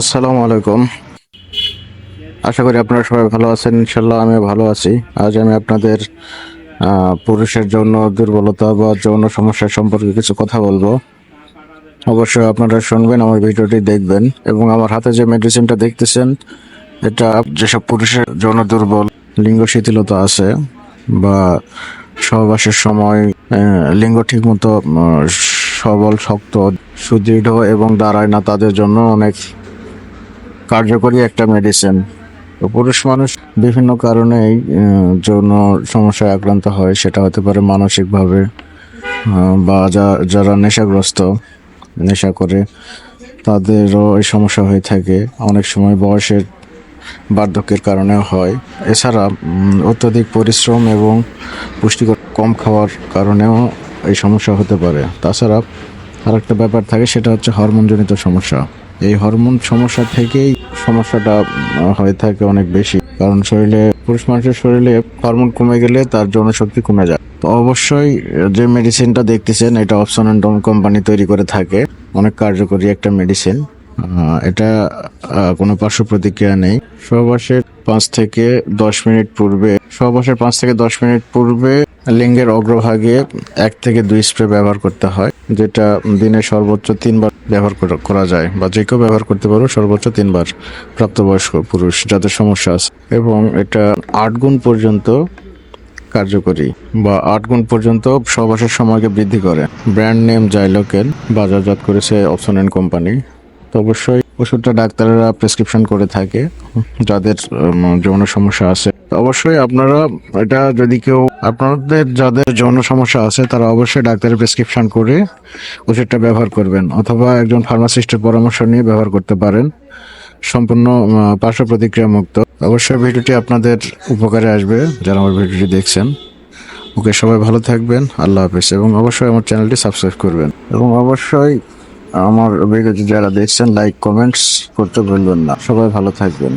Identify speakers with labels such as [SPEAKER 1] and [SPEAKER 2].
[SPEAKER 1] আসসালামু আলাইকুম। আশা করি আপনারা সবাই ভালো আছেন ইনশাল্লাহ আমি ভালো আছি। আজ আমি আপনাদের পুরুষের যৌন দুর্বলতা বা যৌন সমস্যা সম্পর্কে কিছু কথা বলব। অবশ্যই আপনারা শুনবেন, আমার ভিডিওটি দেখবেন এবং আমার হাতে যে মেডিসিনটা দেখতেছেন, এটা যেসব পুরুষের যৌন দুর্বল লিঙ্গ শিথিলতা আছে বা সহবাসের সময় লিঙ্গ ঠিকমতো সবল, শক্ত, সুদৃঢ় এবং দাঁড়ায় না, তাদের জন্য অনেক কার্যকরী একটা মেডিসিন তো পুরুষ মানুষ বিভিন্ন কারণেই যৌন সমস্যায় আক্রান্ত হয়, সেটা হতে পারে মানসিকভাবে বা যা- যারা নেশাগ্রস্ত, নেশা করে, তাদেরও এই সমস্যা হয়ে থাকে। অনেক সময় বয়সের বার্ধক্যের কারণেও হয়। এছাড়া অত্যধিক পরিশ্রম এবং পুষ্টিকর কম খাওয়ার কারণেও এই সমস্যা হতে পারে। তাছাড়া আরেকটা ব্যাপার থাকে, সেটা হচ্ছে হরমোনজনিত সমস্যা। এই হরমোন সমস্যা থেকেই সমস্যাটা হয়ে থাকে অনেক বেশি। কারণ শরীরে, পুরুষ মানুষের শরীরে হরমোন কমে গেলে তার যৌনশক্তি কমে যায়। তো অবশ্যই যে মেডিসিনটা দেখতেছেন, এটা অপশন অ্যান্ড কোম্পানি তৈরি করে থাকে। অনেক কার্যকরী একটা মেডিসিন এটা কোনো পার্শ্ব প্রতিক্রিয়া নেই। সহবাসের পাঁচ থেকে দশ মিনিট পূর্বে সহবাসের পাঁচ থেকে দশ মিনিট পূর্বে লিঙ্গের অগ্রভাগে এক থেকে দুই স্প্রে ব্যবহার করতে হয়, যেটা দিনে সর্বোচ্চ তিনবার ব্যবহার করা- যায়, বা যে কেউ ব্যবহার করতে পারো সর্বোচ্চ তিনবার প্রাপ্তবয়স্ক পুরুষ যাদের সমস্যা আছে। এবং এটা আট গুণ পর্যন্ত কার্যকরী, বা আট গুণ পর্যন্ত সহবাসের সময়কে বৃদ্ধি করে। ব্র্যান্ড নেম জাইলোকেন বাজারজাত করেছে অপশন এন্ড কোম্পানি। তো অবশ্যই ওষুধটা ডাক্তারেরা প্রেসক্রিপশন করে থাকে, যাদের যৌন সমস্যা আছে। অবশ্যই আপনারা এটা যদি কেউ, আপনাদের যাদের যৌন সমস্যা আছে, তারা অবশ্যই ডাক্তারের প্রেসক্রিপশন করে ওষুধটা ব্যবহার করবেন, অথবা একজন ফার্মাসিস্টের পরামর্শ নিয়ে ব্যবহার করতে পারেন। সম্পূর্ণ পার্শ্ব প্রতিক্রিয়া মুক্ত। অবশ্যই ভিডিওটি আপনাদের উপকারে আসবে, যারা আমার ভিডিওটি দেখছেন। ওকে, সবাই ভালো থাকবেন, আল্লাহ হাফেজ। এবং অবশ্যই আমার চ্যানেলটি সাবস্ক্রাইব করবেন। এবং অবশ্যই আমার ভিডিওটি যারা দেখছেন লাইক কমেন্টস করতে ভুলবেন না। সবাই ভালো থাকবেন।